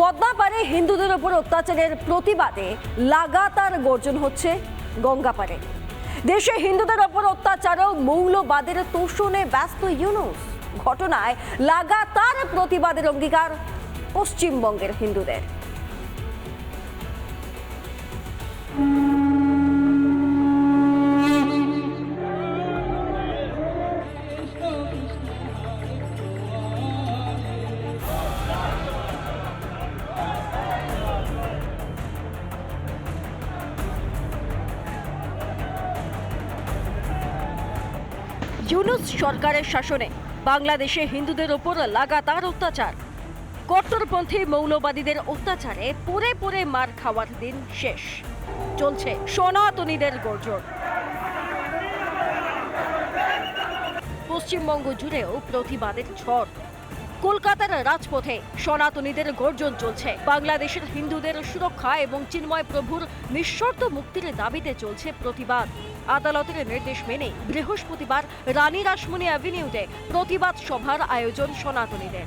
পদ্মা পারে হিন্দুদের ওপর অত্যাচারের প্রতিবাদে লাগাতার গর্জন হচ্ছে গঙ্গাপাড়ে দেশে হিন্দুদের ওপর অত্যাচারও মৌলবাদের তোষণে ব্যস্ত ইউনুস। ঘটনায় লাগাতার প্রতিবাদের অঙ্গীকার পশ্চিমবঙ্গের হিন্দুদের। ইউনুস সরকারের শাসনে বাংলাদেশে হিন্দুদের ওপর লাগাতার অত্যাচার। কট্টরপন্থী মৌলবাদীদের অত্যাচারে পড়ে পড়ে মার খাওয়ার দিন শেষ। চলছে সনাতনীদের গর্জন। পশ্চিমবঙ্গ জুড়েও প্রতিবাদের ঝড়। কলকাতার রাজপথে সনাতনীদের গর্জন চলছে। বাংলাদেশের হিন্দুদের সুরক্ষা এবং চিন্ময় প্রভুর নিঃশর্ত মুক্তির দাবিতে চলছে প্রতিবাদ। আদালতের নির্দেশ মেনে বৃহস্পতিবার রানী রাসমণি অ্যাভিনিউতে প্রতিবাদ সভার আয়োজন সনাতনীদের।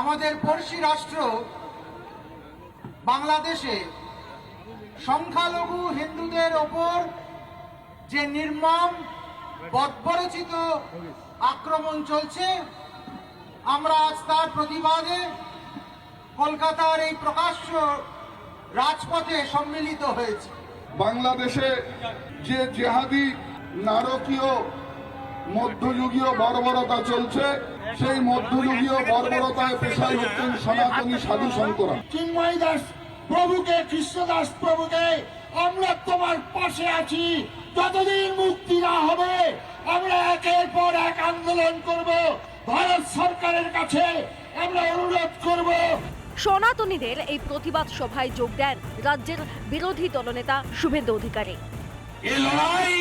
আমাদের পড়শি রাষ্ট্র বাংলাদেশে সংখ্যালঘু হিন্দুদের ওপর যে নির্মম বর্বরচিত আক্রমণ চলছে, আমরা আজ তার প্রতিবাদে কলকাতার এই প্রকাশ্য রাজপথে সম্মিলিত হয়েছি। বাংলাদেশে যে জেহাদি নারকীয় মধ্যযুগীয় বর্বরতা চলছে সেই মধ্যযুগীয় বর্বরতায় পেশায় হচ্ছেন সনাতনী সাধু সন্তরা চিন্ময় দাস প্রভুকে কৃষ্ণদাস প্রভুকে আমরা তোমার পাশে আছি। যতদিন মুক্তি না হবে আমরা একের পর এক আন্দোলন করব। ভারত সরকারের কাছে সনাতনীদের এই প্রতিবাদ সভায় যোগ দেন রাজ্যের বিরোধী দলনেতা শুভেন্দু অধিকারী। এ লড়াই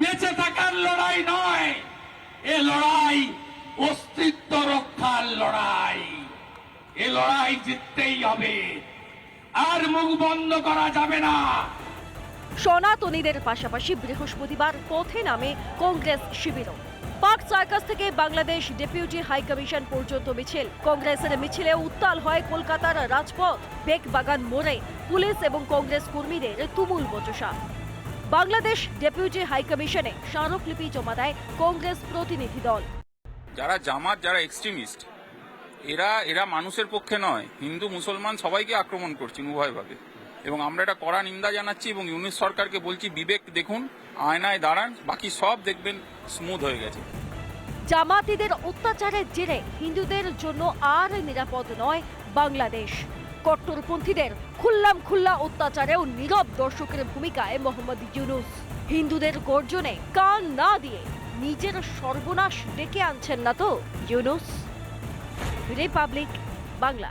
বেঁচে থাকার লড়াই নয় এ লড়াই অস্তিত্ব রক্ষার লড়াই। এ লড়াই জিততেই হবে আর মুখ বন্ধ করা যাবে না। সনাতনীদের পাশাপাশি বৃহস্পতিবার পথে নামে কংগ্রেস শিবিরও। পার্ক সার্কাস থেকে বাংলাদেশ ডেপুটি হাই কমিশন পর্যন্ত মিছিল। কংগ্রেসের মিছিলে উত্তাল হয় কলকাতার রাজপথ। বেক বাগান মোড়ে পুলিশ এবং কংগ্রেস কর্মীদের তুমুল বচসা। বাংলাদেশ ডেপুটি হাই কমিশনে স্মারকলিপি জমা দেয় কংগ্রেস প্রতিনিধি দল। যারা জামাত, যারা এক্সট্রিমিস্ট, এরা এরা মানুষের পক্ষে নয়। হিন্দু, মুসলমান সবাইকে আক্রমণ করছেন উভয়ভাবে। এবং আমরা এটা কড়া নিন্দা জানাচ্ছি এবং ইউনিট সরকারকে বলছি, বিবেক দেখুন আয়নায় দাঁড়ান, বাকি সব দেখবেন স্মুথ হয়ে গেছে। জামাতিদের অত্যাচারের জেরে হিন্দুদের জন্য আর নিরাপদ নয় বাংলাদেশ। কট্টরপন্থীদের খুল্লাম খুল্লা অত্যাচারেও নীরব দর্শকের ভূমিকায় মোহাম্মদ ইউনুস। হিন্দুদের গর্জনে কান না দিয়ে নিজের সর্বনাশ ডেকে আনছেন না তো ইউনুস। রিপাবলিক বাংলা।